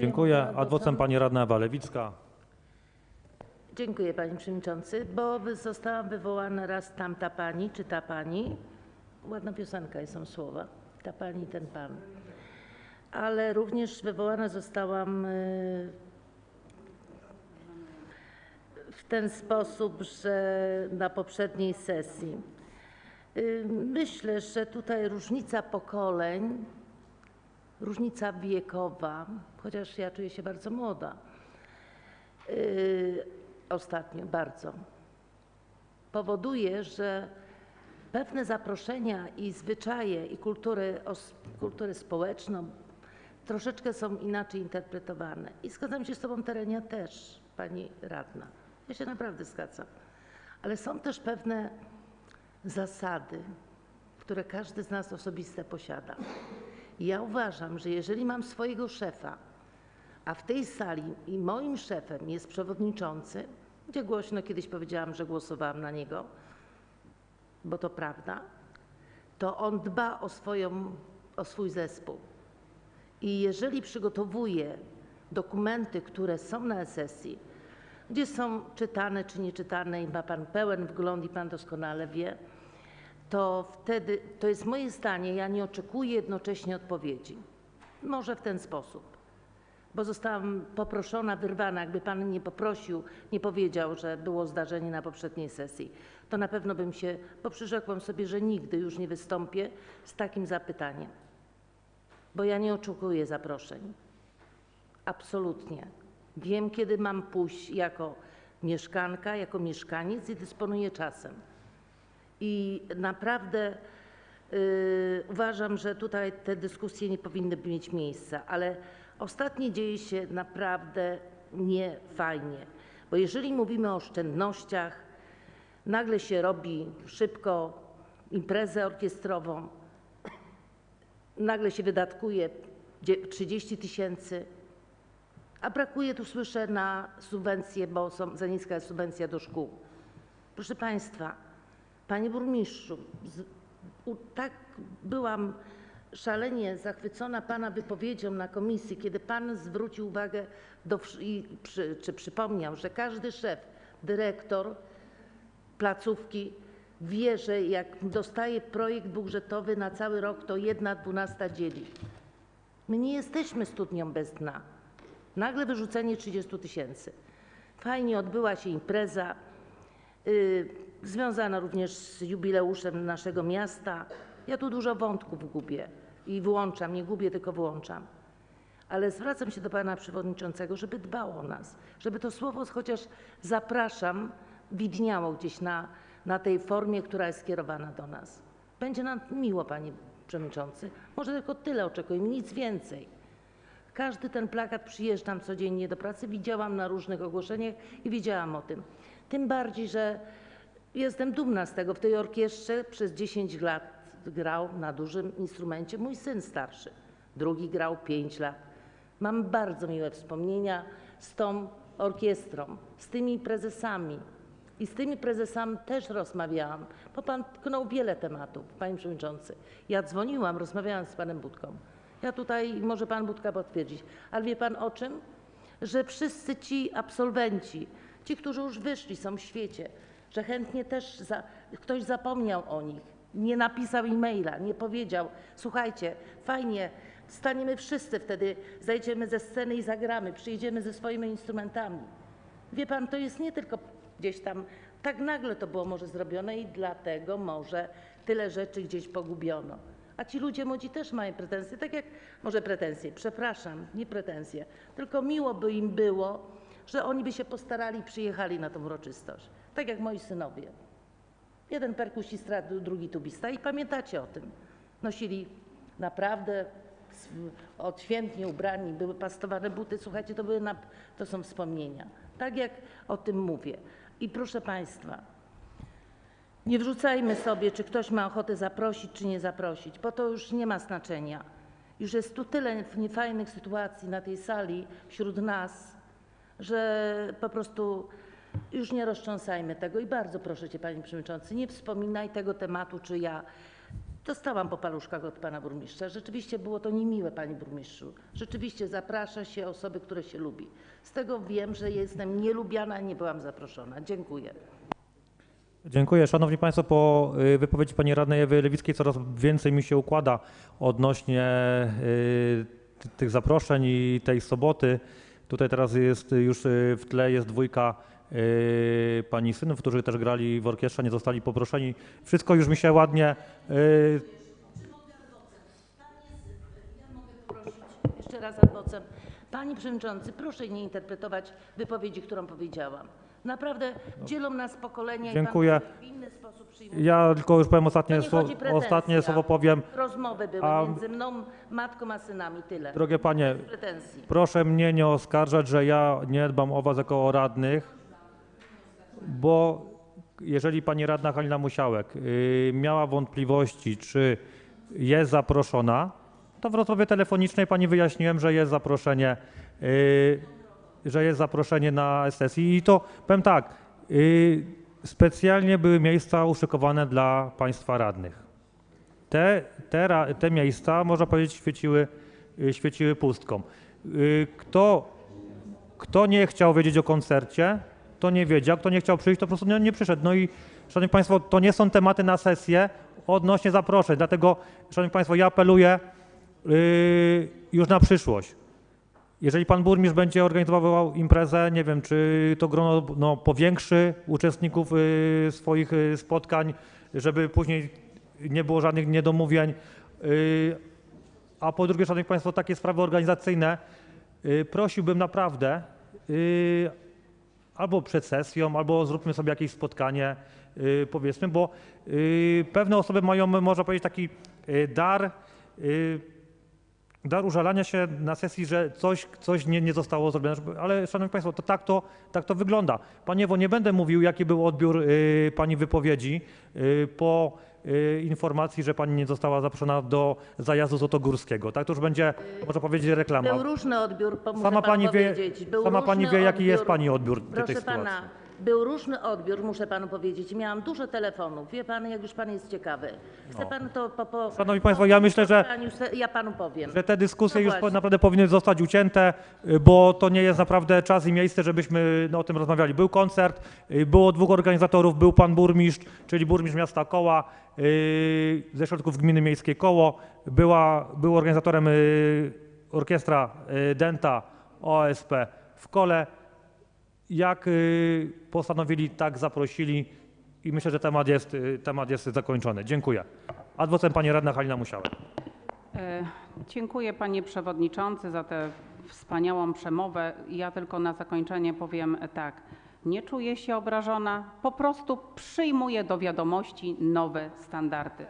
Dziękuję. Ad vocem pani radna Ewa Lewicka. Dziękuję Panie Przewodniczący, bo wy- zostałam wywołana raz tamta pani, czy ta pani. Ładna piosenka i są słowa. Ta pani, ten pan. Ale również wywołana zostałam y, w ten sposób, że na poprzedniej sesji. Y, Myślę, że tutaj różnica pokoleń, różnica wiekowa, chociaż ja czuję się bardzo młoda, y, ostatnio bardzo, powoduje, że pewne zaproszenia i zwyczaje i kultury, os- kulturę społeczną troszeczkę są inaczej interpretowane. I zgadzam się z Tobą, Terenia, też, Pani Radna. Ja się naprawdę zgadzam. Ale są też pewne zasady, które każdy z nas osobiste posiada. Ja uważam, że jeżeli mam swojego szefa, a w tej sali i moim szefem jest przewodniczący, gdzie głośno kiedyś powiedziałam, że głosowałam na niego, bo to prawda, to on dba o, swoją, o swój zespół. I jeżeli przygotowuje dokumenty, które są na sesji, gdzie są czytane czy nieczytane i ma Pan pełen wgląd i Pan doskonale wie, to wtedy, to jest moje zdanie, ja nie oczekuję jednocześnie odpowiedzi. Może w ten sposób bo zostałam poproszona, wyrwana. Jakby pan nie poprosił, nie powiedział, że było zdarzenie na poprzedniej sesji, to na pewno bym się, bo przyrzekłam sobie, że nigdy już nie wystąpię z takim zapytaniem. Bo ja nie oczekuję zaproszeń. Absolutnie. Wiem, kiedy mam pójść jako mieszkanka, jako mieszkaniec i dysponuję czasem. I naprawdę y, uważam, że tutaj te dyskusje nie powinny mieć miejsca, ale ostatnio dzieje się naprawdę niefajnie, bo jeżeli mówimy o oszczędnościach, nagle się robi szybko imprezę orkiestrową, nagle się wydatkuje dzie- 30 tysięcy, a brakuje, tu słyszę, na subwencje, bo są, za niska subwencja do szkół. Proszę Państwa, Panie Burmistrzu, tak byłam szalenie zachwycona Pana wypowiedzią na komisji, kiedy Pan zwrócił uwagę czy przypomniał, że każdy szef, dyrektor placówki wie, że jak dostaje projekt budżetowy na cały rok, to jedna dwunasta dzieli. My nie jesteśmy studnią bez dna. Nagle wyrzucenie 30 tysięcy. Fajnie odbyła się impreza, y, związana również z jubileuszem naszego miasta. Ja tu dużo wątków gubię i wyłączam, nie gubię, tylko wyłączam. Ale zwracam się do pana przewodniczącego, żeby dbał o nas, żeby to słowo chociaż zapraszam widniało gdzieś na, na tej formie, która jest skierowana do nas. Będzie nam miło, panie przewodniczący. Może tylko tyle oczekujemy, nic więcej. Każdy ten plakat przyjeżdżam codziennie do pracy, widziałam na różnych ogłoszeniach i wiedziałam o tym. Tym bardziej, że jestem dumna z tego. W tej orkiestrze przez 10 lat grał na dużym instrumencie mój syn starszy. Drugi grał 5 lat. Mam bardzo miłe wspomnienia z tą orkiestrą, z tymi prezesami. I z tymi prezesami też rozmawiałam, bo pan tknął wiele tematów, panie przewodniczący. Ja dzwoniłam, rozmawiałam z panem Budką. Ja tutaj, może pan Budka potwierdzić, ale wie pan o czym? Że wszyscy ci absolwenci, ci, którzy już wyszli, są w świecie, że chętnie też za, ktoś zapomniał o nich, nie napisał e-maila, nie powiedział, słuchajcie, fajnie, staniemy wszyscy wtedy, zejdziemy ze sceny i zagramy, przyjedziemy ze swoimi instrumentami. Wie pan, to jest nie tylko gdzieś tam, tak nagle to było może zrobione i dlatego może tyle rzeczy gdzieś pogubiono. A ci ludzie młodzi też mają pretensje, tak jak, może pretensje, przepraszam, nie pretensje, tylko miło by im było, że oni by się postarali przyjechali na tą uroczystość. Tak jak moi synowie. Jeden perkusista, dru- drugi tubista i pamiętacie o tym. Nosili naprawdę odświętnie ubrani, były pastowane buty. Słuchajcie, to, były na, to są wspomnienia. Tak jak o tym mówię. I proszę Państwa, nie wrzucajmy sobie, czy ktoś ma ochotę zaprosić, czy nie zaprosić, bo to już nie ma znaczenia. Już jest tu tyle niefajnych sytuacji na tej sali wśród nas, że po prostu już nie roztrząsajmy tego. I bardzo proszę Cię, Panie Przewodniczący, nie wspominaj tego tematu, czy ja Dostałam po paluszkach od pana burmistrza. Rzeczywiście było to niemiłe, panie burmistrzu. Rzeczywiście zaprasza się osoby, które się lubi. Z tego wiem, że jestem nielubiana, nie byłam zaproszona. Dziękuję. Dziękuję. Szanowni Państwo, po y, wypowiedzi Pani Radnej Ewy Lewickiej coraz więcej mi się układa odnośnie y, tych zaproszeń i tej soboty. Tutaj teraz jest już y, w tle jest dwójka y, Pani synów, którzy też grali w orkiestrze, nie zostali poproszeni. Wszystko już mi się ładnie... y, jeszcze raz adwocem. Panie przewodniczący, proszę nie interpretować wypowiedzi, którą powiedziałam. Naprawdę dzielą nas pokolenia Dziękuję. i pan w inny sposób przyjmuje. Ja tylko już powiem To ostatnie, nie słowo, chodzi pretensja. ostatnie słowo powiem. Rozmowy były A- między mną, matką a synami, tyle. Drogie Panie, Pretensji. Proszę mnie nie oskarżać, że ja nie dbam o was jako o radnych, bo jeżeli pani radna Halina Musiałek y, miała wątpliwości, czy jest zaproszona, to w rozmowie telefonicznej pani wyjaśniłem, że jest zaproszenie, y, że jest zaproszenie na sesji i to powiem tak, y, specjalnie były miejsca uszykowane dla państwa radnych. Te, te, te miejsca, można powiedzieć, świeciły, y, świeciły pustką. Y, Kto, kto nie chciał wiedzieć o koncercie, to nie wiedział, kto nie chciał przyjść, to po prostu nie, nie przyszedł. No i, Szanowni Państwo, to nie są tematy na sesję odnośnie zaproszeń, dlatego, Szanowni Państwo, ja apeluję już na przyszłość. Jeżeli pan burmistrz będzie organizował imprezę, nie wiem, czy to grono no, powiększy uczestników y, swoich y, spotkań, żeby później nie było żadnych niedomówień. Y, a po drugie, Szanowni Państwo, takie sprawy organizacyjne y, prosiłbym naprawdę y, albo przed sesją, albo zróbmy sobie jakieś spotkanie, y, powiedzmy, bo y, pewne osoby mają, można powiedzieć, taki y, dar y, dar użalania się na sesji, że coś, coś nie, nie zostało zrobione. Ale szanowni państwo, to tak to, tak to wygląda. Panie Ewo, nie będę mówił, jaki był odbiór y, pani wypowiedzi y, po y, informacji, że pani nie została zaproszona do zajazdu złotogórskiego. Tak to już będzie, można powiedzieć, reklama. Był różny odbiór, po- muszę Sama panu pani wie- powiedzieć. Był sama pani różny wie, jaki jest odbiór. pani odbiór tej Proszę sytuacji. pana, był różny odbiór, muszę panu powiedzieć. Miałam dużo telefonów. Wie pan, jak już pan jest ciekawy. Chce No. pan to po... po Szanowni państwo, ja myślę, że- spotkaniu se- Ja panu powiem. że te dyskusje No już właśnie. naprawdę powinny zostać ucięte, y, bo to nie jest naprawdę czas i miejsce, żebyśmy no, o tym rozmawiali. Był koncert, y, było dwóch organizatorów, był pan burmistrz, czyli burmistrz miasta Koła y, ze środków gminy miejskiej Koło, była, był organizatorem y, orkiestra y, Denta OSP w Kole. Jak y, postanowili, tak zaprosili i myślę, że temat jest, y, temat jest zakończony. Dziękuję. Adwocem pani radna Halina Musiałek. E, Dziękuję panie przewodniczący za tę wspaniałą przemowę. Ja tylko na zakończenie powiem tak. Nie czuję się obrażona, po prostu przyjmuję do wiadomości nowe standardy.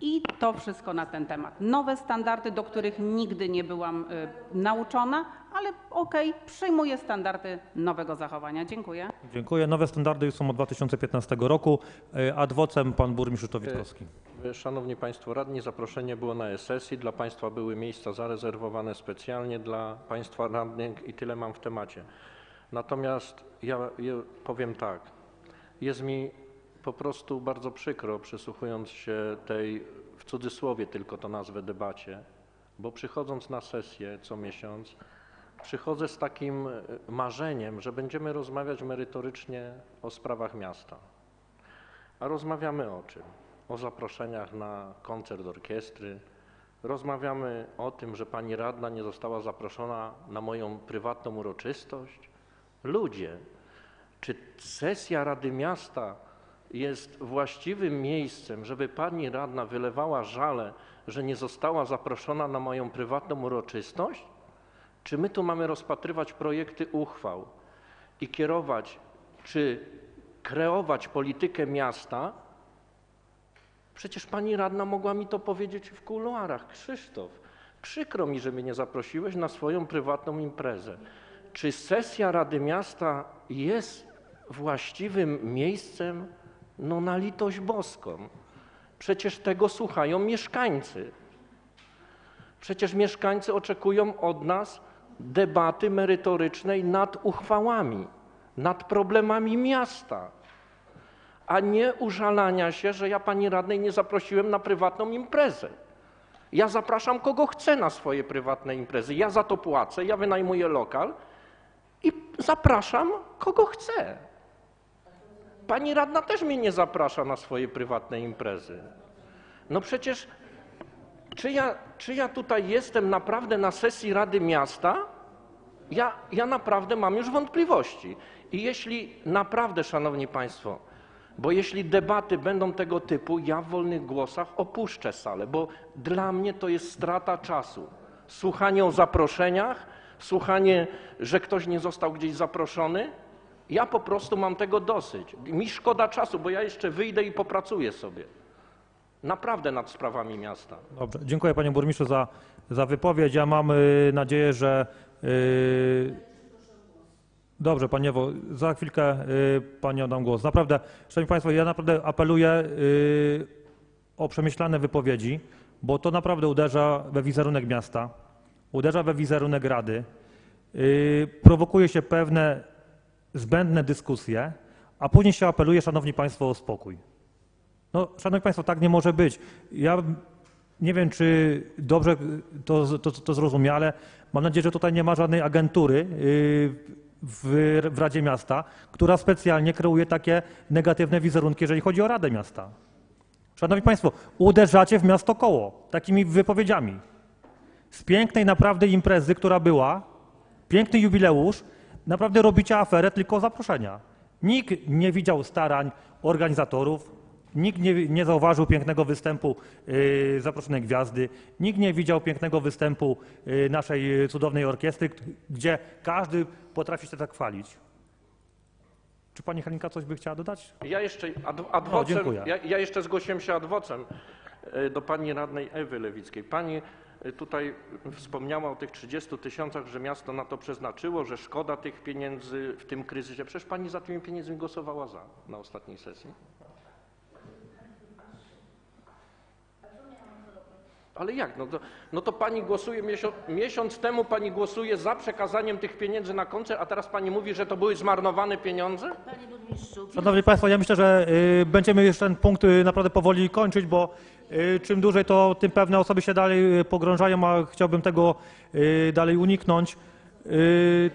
I to wszystko na ten temat. Nowe standardy, do których nigdy nie byłam e, nauczona, ale okej, przyjmuję standardy nowego zachowania. Dziękuję. Dziękuję. Nowe standardy już są od 2015 roku. E, Adwocem pan burmistrz Krzysztof Witkowski. Szanowni Państwo Radni, zaproszenie było na sesji. Dla Państwa były miejsca zarezerwowane specjalnie dla Państwa radnych i tyle mam w temacie. Natomiast ja, ja powiem tak. Jest mi po prostu bardzo przykro, przysłuchując się tej, w cudzysłowie tylko to nazwę, debacie, bo przychodząc na sesję co miesiąc, przychodzę z takim e, marzeniem, że będziemy rozmawiać merytorycznie o sprawach miasta. A rozmawiamy o czym? O zaproszeniach na koncert orkiestry. Rozmawiamy o tym, że pani radna nie została zaproszona na moją prywatną uroczystość. Ludzie, czy sesja Rady Miasta jest właściwym miejscem, żeby pani radna wylewała żale, że nie została zaproszona na moją prywatną uroczystość? Czy my tu mamy rozpatrywać projekty uchwał i kierować, czy kreować politykę miasta? Przecież pani radna mogła mi to powiedzieć w kuluarach. Krzysztof, przykro mi, że mnie nie zaprosiłeś na swoją prywatną imprezę. Czy sesja Rady Miasta jest właściwym miejscem? No na litość boską. Przecież tego słuchają mieszkańcy. Przecież mieszkańcy oczekują od nas debaty merytorycznej nad uchwałami, nad problemami miasta. a nie użalania się, że ja pani radnej nie zaprosiłem na prywatną imprezę. Ja zapraszam kogo chcę na swoje prywatne imprezy. Ja za to płacę, ja wynajmuję lokal i zapraszam kogo chcę. Pani radna też mnie nie zaprasza na swoje prywatne imprezy. No przecież czy ja, czy ja tutaj jestem naprawdę na sesji Rady Miasta? Ja, ja naprawdę mam już wątpliwości. I jeśli naprawdę, Szanowni Państwo, bo jeśli debaty będą tego typu, ja w wolnych głosach opuszczę salę, bo dla mnie to jest strata czasu. Słuchanie o zaproszeniach, słuchanie, że ktoś nie został gdzieś zaproszony. Ja po prostu mam tego dosyć. Mi szkoda czasu, bo ja jeszcze wyjdę i popracuję sobie. Naprawdę nad sprawami miasta. Dobrze, dziękuję panie burmistrzu za, za wypowiedź. Ja mam y, nadzieję, że y, dobrze, panie Ewo, za chwilkę y, pani oddam głos. Naprawdę, szanowni państwo, ja naprawdę apeluję y, o przemyślane wypowiedzi, bo to naprawdę uderza we wizerunek miasta, uderza we wizerunek rady, y, prowokuje się pewne zbędne dyskusje, a później się apeluje, szanowni państwo, o spokój. No, szanowni państwo, tak nie może być. Ja nie wiem, czy dobrze to, to, to zrozumie, ale mam nadzieję, że tutaj nie ma żadnej agentury yy, w, w Radzie Miasta, która specjalnie kreuje takie negatywne wizerunki, jeżeli chodzi o Radę Miasta. Szanowni Państwo, uderzacie w miasto koło takimi wypowiedziami. Z pięknej naprawdę imprezy, która była, piękny jubileusz, naprawdę robicie aferę tylko zaproszenia. Nikt nie widział starań organizatorów, nikt nie, nie zauważył pięknego występu yy, zaproszonej gwiazdy, nikt nie widział pięknego występu yy, naszej cudownej orkiestry, gdzie każdy potrafi się tak chwalić. Czy pani Halinka coś by chciała dodać? Ja jeszcze ad, dziękuję. ja, ja jeszcze zgłosiłem się ad vocem e, do pani radnej Ewy Lewickiej. Pani tutaj wspomniała o tych 30 tysiącach, że miasto na to przeznaczyło, że szkoda tych pieniędzy w tym kryzysie. Przecież pani za tymi pieniędzmi głosowała za na ostatniej sesji. Ale jak? No to, no to pani głosuje, miesiąc, miesiąc temu pani głosuje za przekazaniem tych pieniędzy na koncert, a teraz pani mówi, że to były zmarnowane pieniądze? Panie burmistrzu, Szanowni Państwo, ja myślę, że y, będziemy już ten punkt y, naprawdę powoli kończyć, bo y, czym dłużej, to tym pewne osoby się dalej y, pogrążają, a chciałbym tego y, dalej uniknąć. Y,